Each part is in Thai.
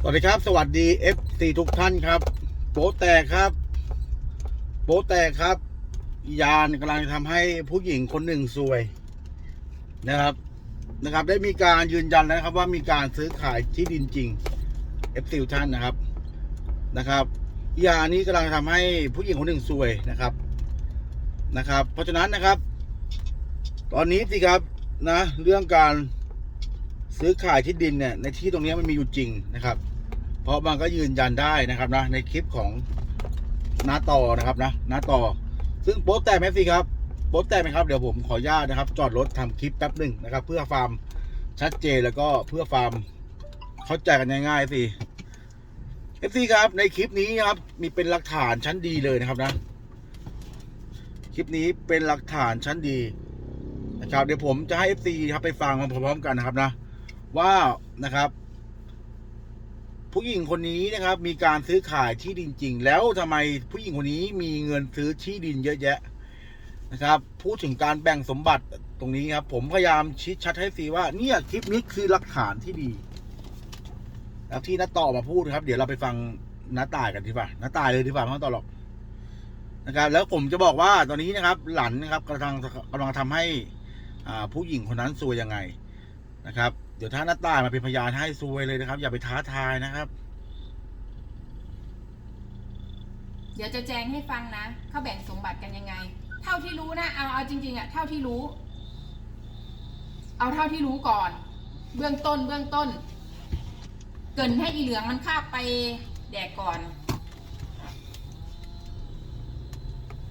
สวัสดีครับ สวัสดี FC ทุกท่านครับ โป๊แตกครับ โป๊แตกครับ ยานกำลังทำให้ผู้หญิงคนหนึ่งซวย นะครับนะครับ ได้มีการยืนยันแล้วครับ ว่ามีการซื้อขายที่ดินจริง FC ทุกท่านนะครับนะครับ ยานี้กำลังทำให้ผู้หญิงคนหนึ่งซวยนะครับนะครับ เพราะฉะนั้นนะครับ ตอนนี้สิครับนะ เรื่องการ ซื้อขายที่ดินเนี่ยในที่ตรงนี้มันมีอยู่จริงนะครับ เพราะมันก็ยืนยันได้นะครับนะในคลิปของนาต่อนะครับนะนาต่อ ซึ่งโป๊ะแตกไหมสิครับโป๊ะแตกไหมครับเดี๋ยวผมขออนุญาตนะครับ จอดรถทำคลิปแป๊บหนึ่งนะครับ เพื่อความชัดเจนแล้วก็เพื่อความเข้าใจกันง่ายๆสิเอฟซีครับในคลิปนี้ครับมีเป็นหลักฐานชั้นดีเลยนะครับนะ คลิปนี้เป็นหลักฐานชั้นดีนะครับเดี๋ยวผมจะให้ FC ครับไปฟังพร้อมๆกันนะครับนะ ว่านะครับ ผู้หญิงคนนี้นะครับ มีการซื้อขายที่ดินจริง แล้วทำไมผู้หญิงคนนี้มีเงินซื้อที่ดินเยอะแยะนะครับ พูดถึงการแบ่งสมบัติตรงนี้ครับ ผมพยายามชี้ชัดให้ซีว่าเนี่ยคลิปนี้คือหลักฐานที่ดีแล้วที่น้าต่อมาพูดครับ เดี๋ยวเราไปฟังน้าตายกันดีกว่าน้าตายเลยดีกว่าไม่ต้องต่อหรอกนะครับ แล้วผมจะบอกว่าตอนนี้นะครับ หลันนะครับกำลังกำลังทำให้อ่าผู้หญิงคนนั้นซวยยังไงนะครับ เดี๋ยวถ้าหน้าตายมาเป็นพยานให้ซวยเลยนะครับ อย่าไปท้าทายนะครับ เดี๋ยวจะแจ้งให้ฟังนะเขาแบ่งสมบัติกันยังไง เท่าที่รู้นะเอาเอาจริงๆอะเท่าที่รู้ เอาเท่าที่รู้ก่อน เบื้องต้นเบื้องต้น เกินให้อีเหลืองมันคาบไปแดกก่อน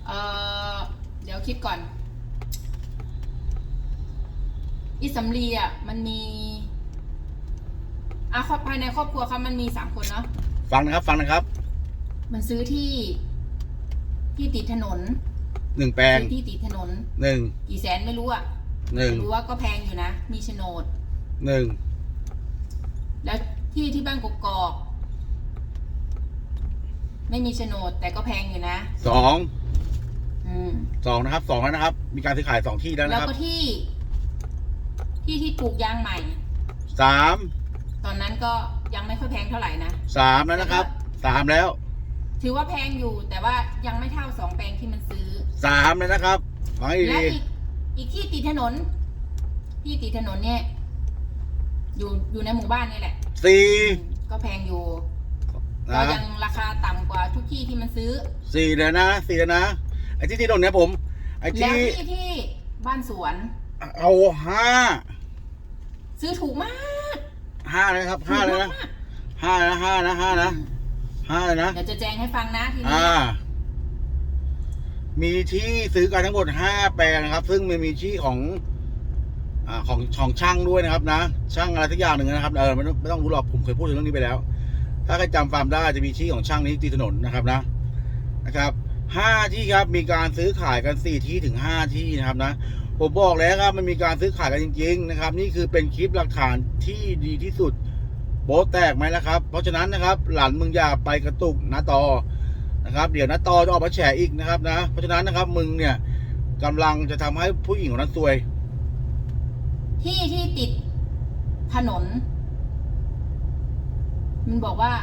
เออเดี๋ยวคิดก่อน อีสำลีอะมันมี อะครอบภายในครอบครัวเขามันมีสามคนเนาะฟังนะครับ ฟังนะครับมันซื้อที่ ที่ติดถนนหนึ่งแปลงซื้อที่ติดถนน หนึ่งกี่แสนไม่รู้อะหนึ่งแต่รู้ว่าก็แพงอยู่นะ มีโฉนด หนึ่งแล้วที่ที่บ้านกกอกไม่มีโฉนดแต่ก็แพงอยู่นะสองอืมสองนะครับสองแล้วนะครับ มีการซื้อขายสองที่แล้วแล้วนะครับก็ที่ ที่ที่ปลูกยางใหม่สาม ตอนนั้นก็ยังไม่ค่อยแพงเท่าไหร่นะ สามแล้วนะครับสามแล้วถือว่าแพงอยู่แต่ว่ายังไม่เท่าสองแปลงที่มันซื้อ สามแล้วนะครับฟังให้และดีอีกอีกที่ติดถนน ที่ติดถนนเนี่ย อยู่อยู่ในหมู่บ้านนี่แหละ สี่ก็แพงอยู่ก็นะยังราคาต่ำกว่าทุกที่ที่มันซื้อ สี่แล้วนะสี่แล้วนะไอ้ที่ที่ตรงเนี้ยผมไอ้แล้วที่ที่ที่บ้านสวน เอาห้าซื้อถูกมาก ห้านะครับถูห้ากเลยมานะกห้านะห้านะห้านะห้าเลยนะเดี๋ยวจะแจ้งให้ฟังนะทีนี้อ่า มีที่ซื้อกันทั้งหมดห้าแปลงนะครับ ซึ่งมันมีที่ของ อ่าของของช่างด้วยนะครับ นะช่างอะไรสักอย่างหนึ่งนะครับเออไม่ต้องไม่ต้องรู้หรอกผมเคยพูดถึงเรื่องนี้ไปแล้ว ถ้าใครจำฟาร์มได้จะมีที่ของช่างนี้ตีถนนนะครับนะนะครับ ห้าที่ครับมีการซื้อขายกันสี่ที่ถึงห้าที่นะครับนะผมบอกแล้วครับมันมีการซื้อขายกันจริง ๆ นะครับ นี่คือเป็นคลิปหลักฐานที่ดีที่สุดโบ๊แตกไหมล่ะครับ เพราะฉะนั้นนะครับหลานมึงอย่าไปกระตุกนะต่อนะครับเดี๋ยวนะต่อจะออกมาแฉอีกนะครับนะ เพราะฉะนั้นนะครับมึงเนี่ยกำลังจะทำให้ผู้หญิงคนนั้นซวย ที่ที่ติดถนน มันบอกว่า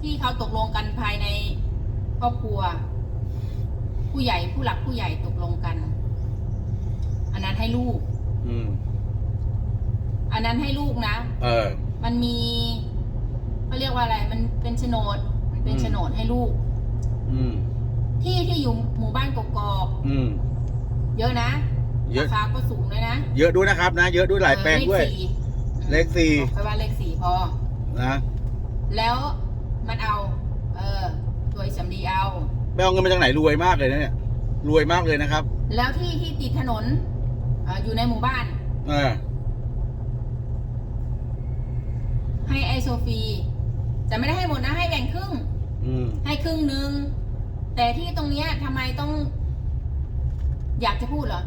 ที่เขาตกลงกันภายในครอบครัว ผู้ใหญ่ผู้หลักผู้ใหญ่ตกลงกัน อันนั้นให้ลูก อืม อันนั้นให้ลูกนะ เออ มันมีเขาเรียกว่าอะไร มันเป็นโฉนด มันเป็นอืมโฉนดให้ลูก อืม ที่ที่อยู่หมู่บ้านกกอกอืมๆเยอะนะเยอะ ราคาก็สูงด้วยนะเยอะด้วยนะครับนะ เยอะด้วยหลายแปลงด้วยเออเลขสี่ บอกแค่ว่าเลขสี่พอ นะ แล้วมันเอา เออตัวอิสำลีเอา ไม่เอาเงินมาจากไหนรวยมากเลยนะเนี่ยรวยมากเลยนะครับ แล้วที่ที่ติดถนนเอออยู่ในหมู่บ้านเออให้ไอโซฟีแต่ไม่ได้ให้หมดนะให้แบ่งครึ่ง อืมให้ครึ่งหนึ่งแต่ที่ตรงเนี้ยทำไมต้อง อยากจะพูดเหรอ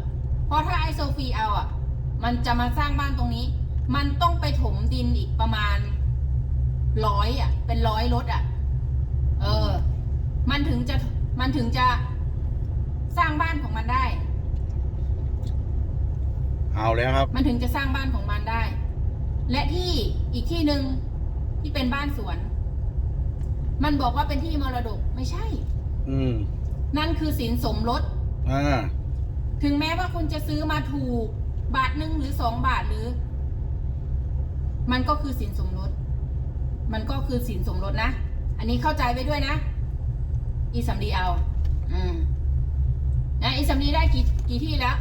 เพราะถ้าไอโซฟีเอาอะ มันจะมาสร้างบ้านตรงนี้ มันต้องไปถมดินอีกประมาณร้อยอะ เป็นร้อยรถอะ เออ มันถึงจะ มันถึงจะสร้างบ้านของมันได้ เอาแล้วครับ มันถึงจะสร้างบ้านของมันได้ และที่อีกที่หนึ่งที่เป็นบ้านสวน มันบอกว่าเป็นที่มรดกไม่ใช่ อืม นั่นคือสินสมรสอ่า ถึงแม้ว่าคุณจะซื้อมาถูก บาทหนึ่งหรือสองบาทหรือ มันก็คือสินสมรส มันก็คือสินสมรสนะ อันนี้เข้าใจไปด้วยนะ อีสำลีเอา อืมนะอีสำลีได้กี่กี่ที่แล้ว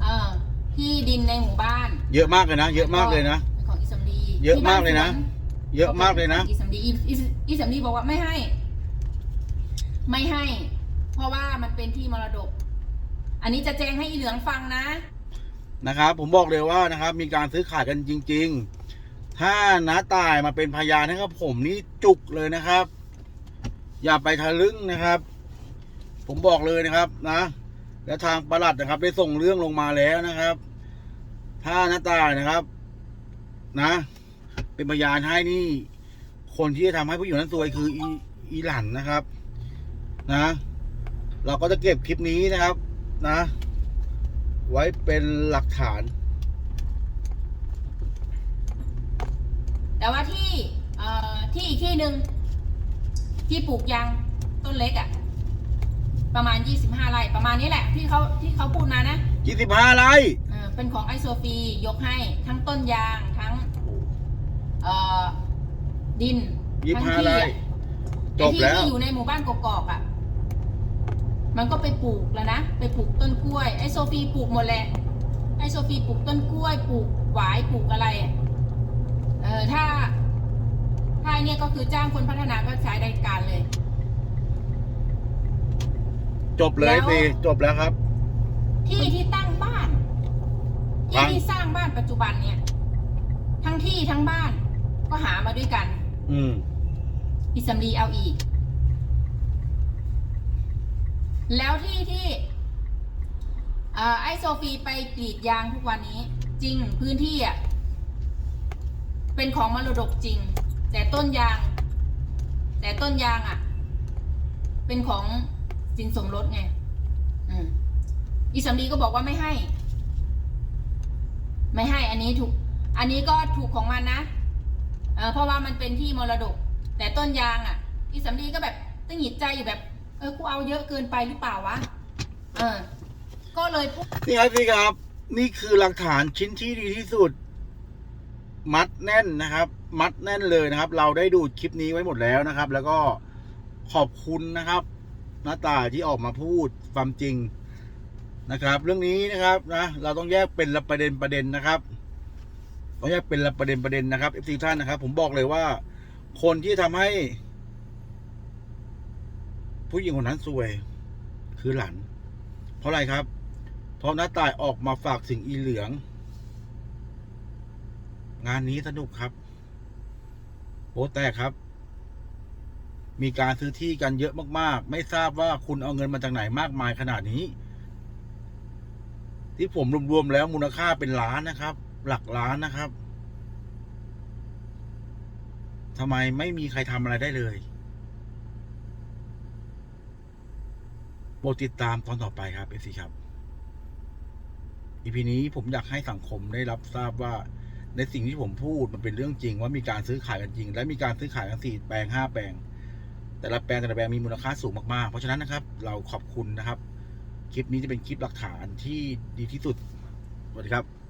เออที่ดินในหมู่บ้านเยอะมากเลยนะ เยอะมากเลยนะ เป็นของอีสำลีเยอะมากเลยนะ ที่บ้สวนเยอะมากเลยนะ อีสำลีอีอีอีสำลีบอกว่าไม่ให้ ไม่ให้ เพราะว่ามันเป็นที่มรดก อันนี้จะแจ้งให้อีเหลืองฟังนะ นะครับ ผมบอกเลยว่านะครับ มีการซื้อขายกันจริง ๆ ถ้าน้าตายมาเป็นพยานให้กับผมนี่จุกเลยนะครับ อย่าไปทะลึ่งนะครับ ผมบอกเลยนะครับนะ และทางประหลัดนะครับ ได้ส่งเรื่องลงมาแล้วนะครับ ถ้าน้าตายนะครับ นะ เป็นพยานให้นี่ คนที่จะทำให้ผู้หญิงนั้นซวยคืออีอีหลันนะครับ นะ เราก็จะเก็บคลิปนี้นะครับ นะ ไว้เป็นหลักฐาน แต่ว่าที่เอ่อที่อีกที่หนึ่ง ที่ปลูกยางต้นเล็กอะ่ะ ประมาณ 25ไร่ประมาณนี้แหละ ที่เขาที่เขาพูดมานะ25ไร่เออเป็นของไอโซฟียกให้ทั้งต้นยางทั้ง เอ่อดินยี่ทั้งห้าที่ไร่ อะจบแล้ว ไอ้ที่ที่อยู่ในหมู่บ้านกอกๆอะ่ะ มันก็ไปปลูกแล้วนะ ไปปลูกต้นกล้วย ไอโซฟีปลูกหมดแหละ ไอโซฟีปลูกต้นกล้วย ปลูกหวาย ปลูกอะไรอะเออถ้าถ้าไอ้ เนี่ยก็คือจ้างคนพัฒนาก็ใช้รายการเลย จบเลยแล้ว สิจบแล้วครับ ที่ที่ตั้งบ้านครัที่บที่สร้างบ้านปัจจุบันเนี่ย ทั้งที่ทั้งบ้านก็หามาด้วยกันอืม อิสมรีเอาอีก แล้วที่ที่เอ่อไอโซฟีไปกรีดยางทุกวันนี้ จริงพื้นที่อะเป็นของมรดกจริง แต่ต้นยาง แต่ต้นยางอะ เป็นของสินสมรสไง อืมอิสมรีก็บอกว่าไม่ให้ ไม่ให้ อันนี้ถูก อันนี้ก็ถูกของมันนะเออเพราะว่ามันเป็นที่มรดก แต่ต้นยางอะ อีสำลีก็แบบตั้งหงิดใจอยู่แบบ เออกูเอาเยอะเกินไปหรือเปล่าวะ เออ ก็เลยพูดนี่ครับพี่ครับ นี่คือหลักฐานชิ้นที่ดีที่สุด มัดแน่นนะครับ มัดแน่นเลยนะครับ เราได้ดูคลิปนี้ไว้หมดแล้วนะครับ แล้วก็ขอบคุณนะครับน้าตายที่ออกมาพูดความจริงนะครับ เรื่องนี้นะครับนะเราต้องแยกเป็นละประเด็นประเด็นนะครับต้องแยกเป็นละประเด็นประเด็นนะครับเอฟซีท่านนะครับ ผมบอกเลยว่า คนที่ทำให้ ผู้หญิงคนนั้นซวย คือหลานเพราะอะไรครับ เพราะน้าตายออกมาฝากสิ่งอีเหลือง งานนี้สนุกครับโป๊แตกครับ มีการซื้อที่กันเยอะมาก ๆ ไม่ทราบว่าคุณเอาเงินมาจากไหนมากมายขนาดนี้ ที่ผมรวม ๆ แล้วมูลค่าเป็นล้านนะครับ หลักล้านนะครับทำไมไม่มีใครทำอะไรได้เลยโปรดติดตามตอนต่อไปครับเอซีครับอีพีนี้ผมอยากให้สังคมได้รับทราบว่า ในสิ่งที่ผมพูดมันเป็นเรื่องจริง ว่ามีการซื้อขายกันจริง และมีการซื้อขายกันสี่แปลงห้าแปลง แต่ละแปลงแต่ละแปลงมีมูลค่าสูงมากๆ เพราะฉะนั้นนะครับ เราขอบคุณนะครับ คลิปนี้จะเป็นคลิปหลักฐานที่ดีที่สุดสวัสดีครับ